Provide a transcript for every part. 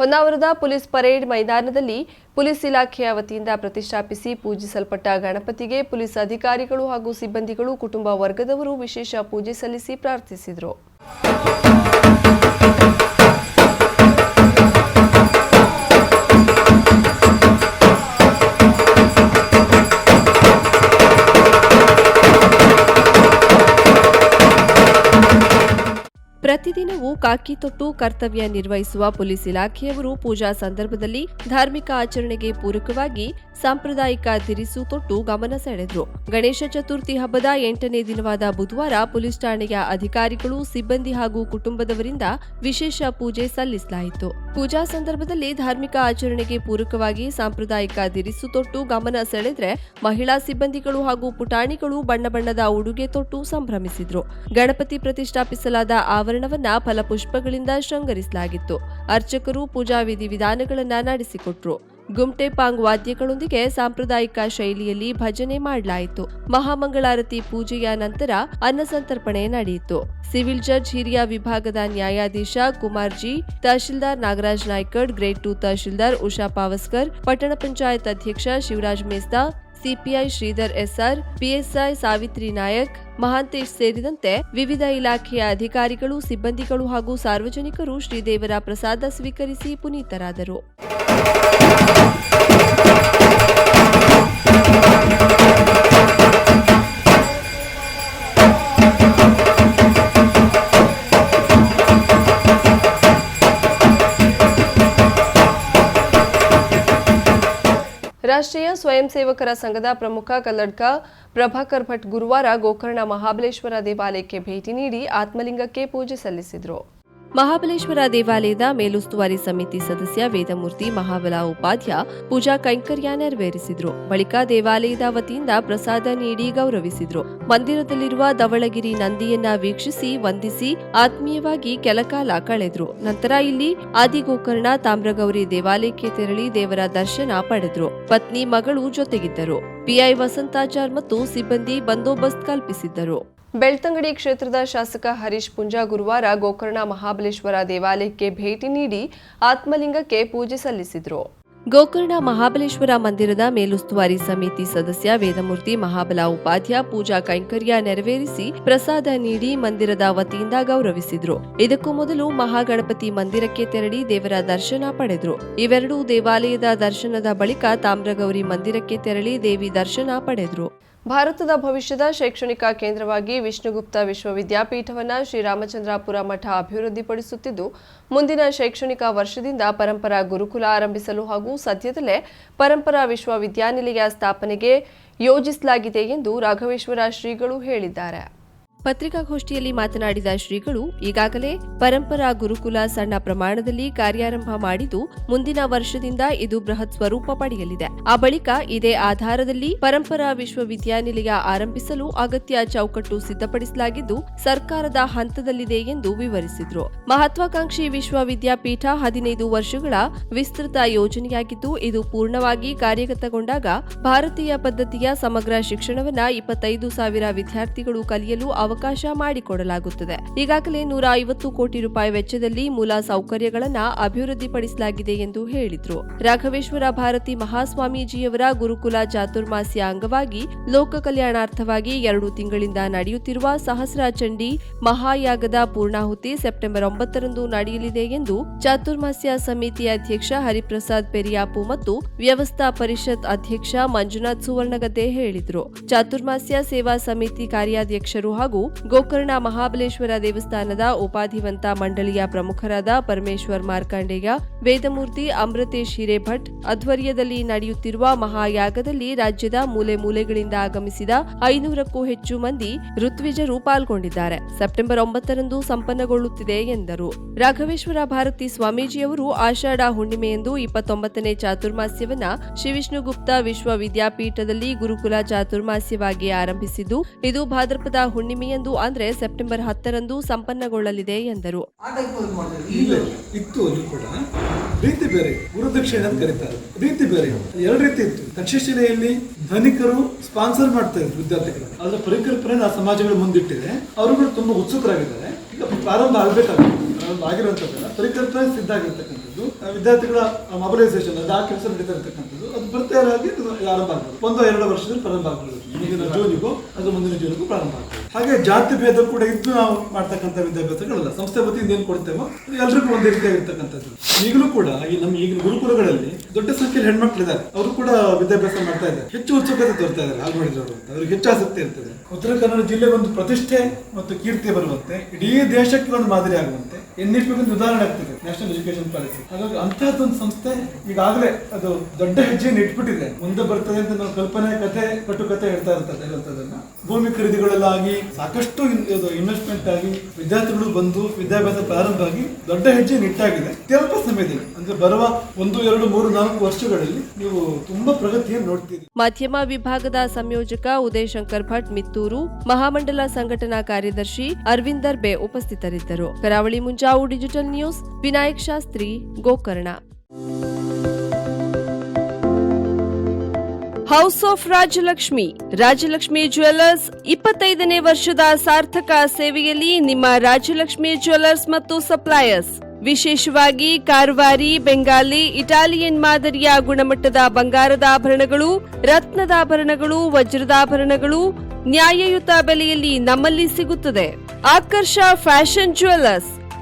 ಹೊನ್ನಾವರದ police parade ಮೈದಾನದಲ್ಲಿ police ಇಲಾಖೆಯ ವತಿಯಿಂದ ಪ್ರತಿಷ್ಠಾಪಿಸಿ ಪೂಜಿಸಲ್ಪಟ್ಟ ಗಣಪತಿಗೆ ಪೊಲೀಸ್ ಅಧಿಕಾರಿಗಳು ಹಾಗೂ ಸಿಬ್ಬಂದಿಗಳು ಕುಟುಂಬ ವರ್ಗದವರು ವಿಶೇಷ ಪೂಜೆ ಸಲ್ಲಿಸಿ ಪ್ರಾರ್ಥಿಸಿದರು. ಪ್ರತಿದಿನವೂ ಕಾಕಿ ತೊಟ್ಟು ಕರ್ತವ್ಯ ನಿರ್ವಹಿಸುವ ಪೊಲೀಸ್ ಇಲಾಖೆಯವರು ಪೂಜಾ ಸಂದರ್ಭದಲ್ಲಿ ಧಾರ್ಮಿಕ ಆಚರಣೆಗೆ ಪೂರಕವಾಗಿ ಸಾಂಪ್ರದಾಯಿಕ ದಿರಿಸು ತೊಟ್ಟು ಗಮನ ಸೆಳೆದರು. ಗಣೇಶ ಚತುರ್ಥಿ ಹಬ್ಬದ ಎಂಟನೇ ದಿನವಾದ ಬುಧವಾರ ಪೊಲೀಸ್ ಠಾಣೆಯ ಅಧಿಕಾರಿಗಳು, ಸಿಬ್ಬಂದಿ ಹಾಗೂ ಕುಟುಂಬದವರಿಂದ ವಿಶೇಷ ಪೂಜೆ ಸಲ್ಲಿಸಲಾಯಿತು. ಪೂಜಾ ಸಂದರ್ಭದಲ್ಲಿ ಧಾರ್ಮಿಕ ಆಚರಣೆಗೆ ಪೂರಕವಾಗಿ ಸಾಂಪ್ರದಾಯಿಕ ದಿರಿಸು ತೊಟ್ಟು ಗಮನ ಸೆಳೆದ್ರೆ ಮಹಿಳಾ ಸಿಬ್ಬಂದಿಗಳು ಹಾಗೂ ಪುಟಾಣಿಗಳು ಬಣ್ಣ ಬಣ್ಣದ ಉಡುಗೆ ತೊಟ್ಟು ಸಂಭ್ರಮಿಸಿದ್ರು. ಗಣಪತಿ ಪ್ರತಿಷ್ಠಾಪಿಸಲಾದ ಆವರಣವನ್ನ ಫಲಪುಷ್ಪಗಳಿಂದ ಶೃಂಗರಿಸಲಾಗಿತ್ತು. ಅರ್ಚಕರು ಪೂಜಾ ವಿಧಿ ವಿಧಾನಗಳನ್ನ ನಡೆಸಿಕೊಟ್ರು. ಗುಮ್ಟೆ ಪಾಂಗ್ ವಾದ್ಯಗಳೊಂದಿಗೆ ಸಾಂಪ್ರದಾಯಿಕ ಶೈಲಿಯಲ್ಲಿ ಭಜನೆ ಮಾಡಲಾಯಿತು. ಮಹಾಮಂಗಳಾರತಿ ಪೂಜೆಯ ನಂತರ ಅನ್ನಸಂತರ್ಪಣೆ ನಡೆಯಿತು. ಸಿವಿಲ್ ಜಡ್ಜ್ ಹಿರಿಯ ವಿಭಾಗದ ನ್ಯಾಯಾಧೀಶ Kumar G, tahsildar Nagaraj Naikad grade two tahsildar Usha Pavaskar, ಪಟ್ಟಣ ಪಂಚಾಯತ್ ಅಧ್ಯಕ್ಷ Shivaraj Mesta CPI Shridhar S R, PSI Savitri Nayak, Mahantesh ಸೇರಿದಂತೆ ವಿವಿಧ ಇಲಾಖೆಯ ಅಧಿಕಾರಿಗಳು, ಸಿಬ್ಬಂದಿಗಳು ಹಾಗೂ ಸಾರ್ವಜನಿಕರು ಶ್ರೀದೇವರ ಪ್ರಸಾದ ಸ್ವೀಕರಿಸಿ ಪುನೀತರಾದರು. ರಾಷ್ಟ್ರೀಯ ಸ್ವಯಂ ಸೇವಕರ ಸಂಘದ ಪ್ರಮುಖ ಕಲ್ಲಡ್ಕ ಪ್ರಭಾಕರ್ ಭಟ್ ಗುರುವಾರ ಗೋಕರ್ಣ ಮಹಾಬಲೇಶ್ವರ ದೇವಾಲಯಕ್ಕೆ ಭೇಟಿ ನೀಡಿ ಆತ್ಮಲಿಂಗಕ್ಕೆ ಪೂಜೆ ಸಲ್ಲಿಸಿದರು. ಮಹಾಬಲೇಶ್ವರ ದೇವಾಲಯದ ಮೇಲುಸ್ತುವಾರಿ ಸಮಿತಿ ಸದಸ್ಯ ವೇದಮೂರ್ತಿ ಮಹಾಬಲ ಉಪಾಧ್ಯ ಪೂಜಾ ಕೈಂಕರ್ಯ ನೆರವೇರಿಸಿದ್ರು. ಬಳಿಕ ದೇವಾಲಯದ ವತಿಯಿಂದ ಪ್ರಸಾದ ನೀಡಿ ಗೌರವಿಸಿದ್ರು. ಮಂದಿರದಲ್ಲಿರುವ ಧವಳಗಿರಿ ನಂದಿಯನ್ನ ವೀಕ್ಷಿಸಿ ವಂದಿಸಿ ಆತ್ಮೀಯವಾಗಿ ಕೆಲಕಾಲ ಕಳೆದ್ರು. ನಂತರ ಇಲ್ಲಿ ಆದಿಗೋಕರ್ಣ ತಾಮ್ರಗೌರಿ ದೇವಾಲಯಕ್ಕೆ ತೆರಳಿ ದೇವರ ದರ್ಶನ ಪಡೆದ್ರು. ಪತ್ನಿ ಮಗಳು ಜೊತೆಗಿದ್ದರು. ಪಿಐ ವಸಂತಾಚಾರ್ ಮತ್ತು ಸಿಬ್ಬಂದಿ ಬಂದೋಬಸ್ತ್ ಕಲ್ಪಿಸಿದ್ದರು. ಬೆಳ್ತಂಗಡಿ ಕ್ಷೇತ್ರದ ಶಾಸಕ ಹರೀಶ್ ಪುಂಜಾ ಗುರುವಾರ ಗೋಕರ್ಣ ಮಹಾಬಲೇಶ್ವರ ದೇವಾಲಯಕ್ಕೆ ಭೇಟಿ ನೀಡಿ ಆತ್ಮಲಿಂಗಕ್ಕೆ ಪೂಜೆ ಸಲ್ಲಿಸಿದರು. ಗೋಕರ್ಣ ಮಹಾಬಲೇಶ್ವರ ಮಂದಿರದ ಮೇಲುಸ್ತುವಾರಿ ಸಮಿತಿ ಸದಸ್ಯ ವೇದಮೂರ್ತಿ ಮಹಾಬಲ ಉಪಾಧ್ಯ ಪೂಜಾ ಕೈಂಕರ್ಯ ನೆರವೇರಿಸಿ ಪ್ರಸಾದ ನೀಡಿ ಮಂದಿರದ ವತಿಯಿಂದ ಗೌರವಿಸಿದ್ರು. ಇದಕ್ಕೂ ಮೊದಲು ಮಹಾಗಣಪತಿ ಮಂದಿರಕ್ಕೆ ತೆರಳಿ ದೇವರ ದರ್ಶನ ಪಡೆದ್ರು. ಇವೆರಡೂ ದೇವಾಲಯದ ದರ್ಶನದ ಬಳಿಕ ತಾಮ್ರಗೌರಿ ಮಂದಿರಕ್ಕೆ ತೆರಳಿ ದೇವಿ ದರ್ಶನ ಪಡೆದ್ರು. ಭಾರತದ ಭವಿಷ್ಯದ ಶೈಕ್ಷಣಿಕ ಕೇಂದ್ರವಾಗಿ ವಿಷ್ಣುಗುಪ್ತ ವಿಶ್ವವಿದ್ಯಾಪೀಠವನ್ನು ಶ್ರೀರಾಮಚಂದ್ರಾಪುರ ಮಠ ಅಭಿವೃದ್ಧಿಪಡಿಸುತ್ತಿದ್ದು, ಮುಂದಿನ ಶೈಕ್ಷಣಿಕ ವರ್ಷದಿಂದ ಪರಂಪರಾ ಗುರುಕುಲ ಆರಂಭಿಸಲು ಹಾಗೂ ಸದ್ಯದಲ್ಲೇ ಪರಂಪರಾ ವಿಶ್ವವಿದ್ಯಾನಿಲಯ ಸ್ಥಾಪನೆಗೆ ಯೋಜಿಸಲಾಗಿದೆ ಎಂದು ರಾಘವೇಶ್ವರ ಶ್ರೀಗಳು ಹೇಳಿದ್ದಾರೆ. ಪತ್ರಿಕಾಗೋಷ್ಠಿಯಲ್ಲಿ ಮಾತನಾಡಿದ ಶ್ರೀಗಳು, ಈಗಾಗಲೇ ಪರಂಪರಾ ಗುರುಕುಲ ಸಣ್ಣ ಪ್ರಮಾಣದಲ್ಲಿ ಕಾರ್ಯಾರಂಭ ಮಾಡಿದ್ದು, ಮುಂದಿನ ವರ್ಷದಿಂದ ಇದು ಬೃಹತ್ ಸ್ವರೂಪ ಪಡೆಯಲಿದೆ. ಆ ಬಳಿಕ ಇದೇ ಆಧಾರದಲ್ಲಿ ಪರಂಪರಾ ವಿಶ್ವವಿದ್ಯಾನಿಲಯ ಆರಂಭಿಸಲು ಅಗತ್ಯ ಚೌಕಟ್ಟು ಸಿದ್ಧಪಡಿಸಲಾಗಿದ್ದು, ಸರ್ಕಾರದ ಹಂತದಲ್ಲಿದೆ ಎಂದು ವಿವರಿಸಿದರು. ಮಹತ್ವಾಕಾಂಕ್ಷಿ ವಿಶ್ವವಿದ್ಯಾಪೀಠ ಹದಿನೈದು ವರ್ಷಗಳ ವಿಸ್ತೃತ ಯೋಜನೆಯಾಗಿದ್ದು, ಇದು ಪೂರ್ಣವಾಗಿ ಕಾರ್ಯಗತಗೊಂಡಾಗ ಭಾರತೀಯ ಪದ್ಧತಿಯ ಸಮಗ್ರ ಶಿಕ್ಷಣವನ್ನ ಇಪ್ಪತ್ತೈದು ಸಾವಿರ ವಿದ್ಯಾರ್ಥಿಗಳು ಕಲಿಯಲು ಅವಕಾಶ ಮಾಡಿಕೊಡಲಾಗುತ್ತದೆ. ಈಗಾಗಲೇ ನೂರ ಐವತ್ತು ಕೋಟಿ ರೂಪಾಯಿ ವೆಚ್ಚದಲ್ಲಿ ಮೂಲ ಸೌಕರ್ಯಗಳನ್ನ ಅಭಿವೃದ್ಧಿಪಡಿಸಲಾಗಿದೆ ಎಂದು ಹೇಳಿದ್ರು. ರಾಘವೇಶ್ವರ ಭಾರತಿ ಮಹಾಸ್ವಾಮೀಜಿಯವರ ಗುರುಕುಲ ಚಾತುರ್ಮಾಸ್ಯ ಅಂಗವಾಗಿ ಲೋಕ ಕಲ್ಯಾಣಾರ್ಥವಾಗಿ ಎರಡು ತಿಂಗಳಿಂದ ನಡೆಯುತ್ತಿರುವ ಸಹಸ್ರ ಚಂಡಿ ಮಹಾಯಾಗದ ಪೂರ್ಣಾಹುತಿ ಸೆಪ್ಟೆಂಬರ್ ಒಂಬತ್ತರಂದು ನಡೆಯಲಿದೆ ಎಂದು ಚಾತುರ್ಮಾಸ್ಯ ಸಮಿತಿ ಅಧ್ಯಕ್ಷ ಹರಿಪ್ರಸಾದ್ ಪೆರಿಯಾಪು ಮತ್ತು ವ್ಯವಸ್ಥಾ ಪರಿಷತ್ ಅಧ್ಯಕ್ಷ ಮಂಜುನಾಥ್ ಸುವರ್ಣಗದ್ದೆ ಹೇಳಿದರು. ಚಾತುರ್ಮಾಸ್ಯ ಸೇವಾ ಸಮಿತಿ ಕಾರ್ಯಾಧ್ಯಕ್ಷರು ಹಾಗೂ ಗೋಕರ್ಣ ಮಹಾಬಲೇಶ್ವರ ದೇವಸ್ಥಾನದ ಉಪಾಧಿವಂತ ಮಂಡಳಿಯ ಪ್ರಮುಖರಾದ ಪರಮೇಶ್ವರ್ ಮಾರ್ಕಂಡೇಯ, ವೇದಮೂರ್ತಿ ಅಮೃತೇಶ್ ಹಿರೇಭಟ್, ಅಧ್ವರ್ಯದಲ್ಲಿ ನಡೆಯುತ್ತಿರುವ ಮಹಾಯಾಗದಲ್ಲಿ ರಾಜ್ಯದ ಮೂಲೆ ಮೂಲೆಗಳಿಂದ ಆಗಮಿಸಿದ ಐನೂರಕ್ಕೂ ಹೆಚ್ಚು ಮಂದಿ ಋತ್ವಿಜರು ಪಾಲ್ಗೊಂಡಿದ್ದಾರೆ. ಸೆಪ್ಟೆಂಬರ್ ಒಂಬತ್ತರಂದು ಸಂಪನ್ನಗೊಳ್ಳುತ್ತಿದೆ ಎಂದರು. ರಾಘವೇಶ್ವರ ಭಾರತಿ ಸ್ವಾಮೀಜಿಯವರು ಆಷಾಢ ಹುಣ್ಣಿಮೆಯಂದು ಇಪ್ಪತ್ತೊಂಬತ್ತನೇ ಚಾತುರ್ಮಾಸ್ಯವನ್ನ ಶ್ರೀ ವಿಷ್ಣುಗುಪ್ತ ವಿಶ್ವವಿದ್ಯಾಪೀಠದಲ್ಲಿ ಗುರುಕುಲ ಚಾತುರ್ಮಾಸ್ಯವಾಗಿ ಆರಂಭಿಸಿದ್ದು, ಇದು ಭಾದ್ರಪದ ಹುಣ್ಣಿಮೆಯಂದು ಅಂದ್ರೆ ಸೆಪ್ಟೆಂಬರ್ ಹತ್ತರಂದು ಸಂಪನ್ನಗೊಳ್ಳಲಿದೆ ಎಂದರು. ಇತ್ತು ಕೂಡ. ರೀತಿ ಬೇರೆ, ಗುರುದಕ್ಷಿಣೆ ಅಂತ ಕರೀತಾರೆ. ರೀತಿ ಬೇರೆ. ಎರಡು ರೀತಿ ಇತ್ತು. ತಕ್ಷಶಿಲೆಯಲ್ಲಿ ಧನಿಕರು ಸ್ಪಾನ್ಸರ್ ಮಾಡ್ತಾ ಇದ್ರು ವಿದ್ಯಾರ್ಥಿಗಳು. ಅದರ ಪರಿಕಲ್ಪನೆ ಆ ಸಮಾಜಗಳು ಮುಂದಿಟ್ಟಿದೆ. ಅವರುಗಳು ತುಂಬಾ ಉತ್ಸುಕರಾಗಿದ್ದಾರೆ. ಈಗ ಪ್ರಾರಂಭ ಆಗಬೇಕಾಗುತ್ತೆ ಪರಿಕಲ್ಪನೆ ಸಿದ್ಧ ಆಗಿರ್ತಕ್ಕಂಥದ್ದು. ಆ ವಿದ್ಯಾರ್ಥಿಗಳ ಮೊಬಲೈಸೇಷನ್ ಅದು ಆ ಕೆಲಸ ನಡೀತಾ ಇರ್ತಕ್ಕಂಥದ್ದು. ಅದು ಪ್ರತ್ಯೇಕವಾಗಿ ಆರಂಭ ಆಗ್ತದೆ ಒಂದು ಎರಡು ವರ್ಷದಲ್ಲಿ ಪ್ರಾರಂಭ ಆಗ್ತದೆ ಮುಂದಿನ ಜೂನಿಗೂ ಅದು ಮುಂದಿನ ಜೂನಿಗೂ ಪ್ರಾರಂಭ ಆಗ್ತದೆ ಹಾಗೆ ಜಾತಿ ಭೇದ ಕೂಡ ಇದ್ದು ನಾವು ಮಾಡ್ತಕ್ಕಂಥ ವಿದ್ಯಾಭ್ಯಾಸಗಳಲ್ಲ. ಸಂಸ್ಥೆ ವತಿಯಿಂದ ಏನು ಕೊಡ್ತೇವೋ ಅದು ಎಲ್ರಿಗೂ ಒಂದೇ ರೀತಿಯಾಗಿರ್ತಕ್ಕಂಥದ್ದು ಈಗಲೂ ಕೂಡ ಈ ನಮ್ಮ ಈಗಿನ ಗುರುಕುಲಗಳಲ್ಲಿ ದೊಡ್ಡ ಸಂಖ್ಯೆಯಲ್ಲಿ ಹೆಣ್ಮಕ್ಳಿದ್ದಾರೆ. ಅವರು ಕೂಡ ವಿದ್ಯಾಭ್ಯಾಸ ಮಾಡ್ತಾ ಇದ್ದಾರೆ. ಹೆಚ್ಚು ಉತ್ಸುಕತೆ ತೋರ್ತಾ ಇದ್ದಾರೆ ಹಾಗೆ ಮಾಡಿದವರು ಅಂತ. ಅವ್ರಿಗೆ ಹೆಚ್ಚು ಆಸಕ್ತಿ ಇರ್ತದೆ. ಉತ್ತರ ಕನ್ನಡ ಜಿಲ್ಲೆ ಒಂದು ಪ್ರತಿಷ್ಠೆ ಮತ್ತು ಕೀರ್ತಿ ಬರುವಂತೆ ಇಡೀ ದೇಶಕ್ಕೆ ಒಂದು ಮಾದರಿ ಆಗುವಂತೆ ಎನ್ ಇ ಒಂದು ಉದಾಹರಣೆ ಆಗ್ತಿದೆ ನ್ಯಾಷನಲ್ ಎಜುಕೇಶನ್ ಪಾಲಿಸಿ ಹಾಗಾಗಿ ಅಂತಹದ್ದೊಂದು ಸಂಸ್ಥೆ ಈಗಾಗಲೇ ಅದು ದೊಡ್ಡ ಹೆಜ್ಜೆಯನ್ನು ಇಟ್ಬಿಟ್ಟಿದೆ. ಮುಂದೆ ಬರ್ತದೆ ಅಂತ ನಾವು ಕಲ್ಪನೆ ಕತೆ ಕಟ್ಟುಕತೆ ಹೇಳ್ತಾ ಇರ್ತದೆ ಇರುವಂತದನ್ನ ಭೂಮಿ ಖರೀದಿಗಳಲ್ಲಾಗಿ ಸಾಕಷ್ಟು ಇನ್ವೆಸ್ಟ್ಮೆಂಟ್ ಆಗಿ ವಿದ್ಯಾರ್ಥಿಗಳು ಬಂದು ವಿದ್ಯಾಭ್ಯಾಸ ಪ್ರಾರಂಭ ಆಗಿ ದೊಡ್ಡ ಹೆಜ್ಜೆ ನಿಟ್ಟಾಗಿದೆ ಅತ್ಯಲ್ಪ ಸಮಯದಲ್ಲಿ, ಅಂದ್ರೆ ಬರುವ ಒಂದು, ಎರಡು, ಮೂರು, ನಾಲ್ಕು ವರ್ಷಗಳಲ್ಲಿ ನೀವು ತುಂಬಾ ಪ್ರಗತಿಯನ್ನು ನೋಡ್ತೀರಿ. ಮಾಧ್ಯಮ ವಿಭಾಗದ ಸಂಯೋಜಕ ಉದಯ್ ಶಂಕರ್ ಭಟ್ ಮಿತ್ತೂರು, ಮಹಾಮಂಡಲ ಸಂಘಟನಾ ಕಾರ್ಯದರ್ಶಿ ಅರವಿಂದರ್ ಬೆ ಉಪಸ್ಥಿತರಿದ್ದರು. Karavali Munjavu digital news, Vinayak Shastri, Gokarna. House of Rajalakshmi Rajalakshmi jewellers ಇಪ್ಪತ್ತೈದನೇ ವರ್ಷದ ಸಾರ್ಥಕ ಸೇವೆಯಲ್ಲಿ ನಿಮ್ಮ ರಾಜಲಕ್ಷ್ಮಿ ಜ್ಯುವೆಲ್ಲರ್ಸ್ ಮತ್ತು ಸಪ್ಲೈಯರ್ಸ್. ವಿಶೇಷವಾಗಿ ಕಾರವಾರಿ, ಬೆಂಗಾಲಿ, ಇಟಾಲಿಯನ್ ಮಾದರಿಯ ಗುಣಮಟ್ಟದ ಬಂಗಾರದ ಆಭರಣಗಳು, ರತ್ನದ ಆಭರಣಗಳು, ವಜ್ರದ ಆಭರಣಗಳು ನ್ಯಾಯಯುತ ಬೆಲೆಯಲ್ಲಿ ನಮ್ಮಲ್ಲಿ ಸಿಗುತ್ತದೆ. Akarsha fashion jewellers.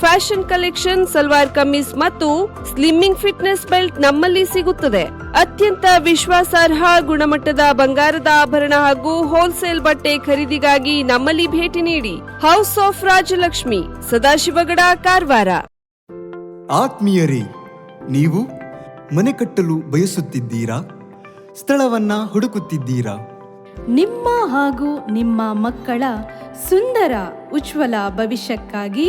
Fashion collection salwar kameez ಮತ್ತು ಸ್ಲಿಮ್ಮಿಂಗ್ ಫಿಟ್ನೆಸ್ ಬೆಲ್ಟ್ ನಮ್ಮಲ್ಲಿ ಸಿಗುತ್ತದೆ. ಅತ್ಯಂತ ವಿಶ್ವಾಸಾರ್ಹ ಗುಣಮಟ್ಟದ ಬಂಗಾರದ ಆಭರಣ ಹಾಗೂ ಹೋಲ್ಸೇಲ್ ಬಟ್ಟೆ ಖರೀದಿಗಾಗಿ ನಮ್ಮಲ್ಲಿ ಭೇಟಿ ನೀಡಿ. House of Rajalakshmi Sadashivgad Karwar. ಆತ್ಮೀಯರೇ ನೀವು ಮನೆ ಕಟ್ಟಲು ಬಯಸುತ್ತಿದ್ದೀರಾ? ಸ್ಥಳವನ್ನ ಹುಡುಕುತ್ತಿದ್ದೀರಾ? ನಿಮ್ಮ ಹಾಗೂ ನಿಮ್ಮ ಮಕ್ಕಳ ಸುಂದರ ಉಜ್ವಲ ಭವಿಷ್ಯಕ್ಕಾಗಿ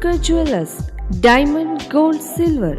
V V Shirodkar jewellers diamond gold silver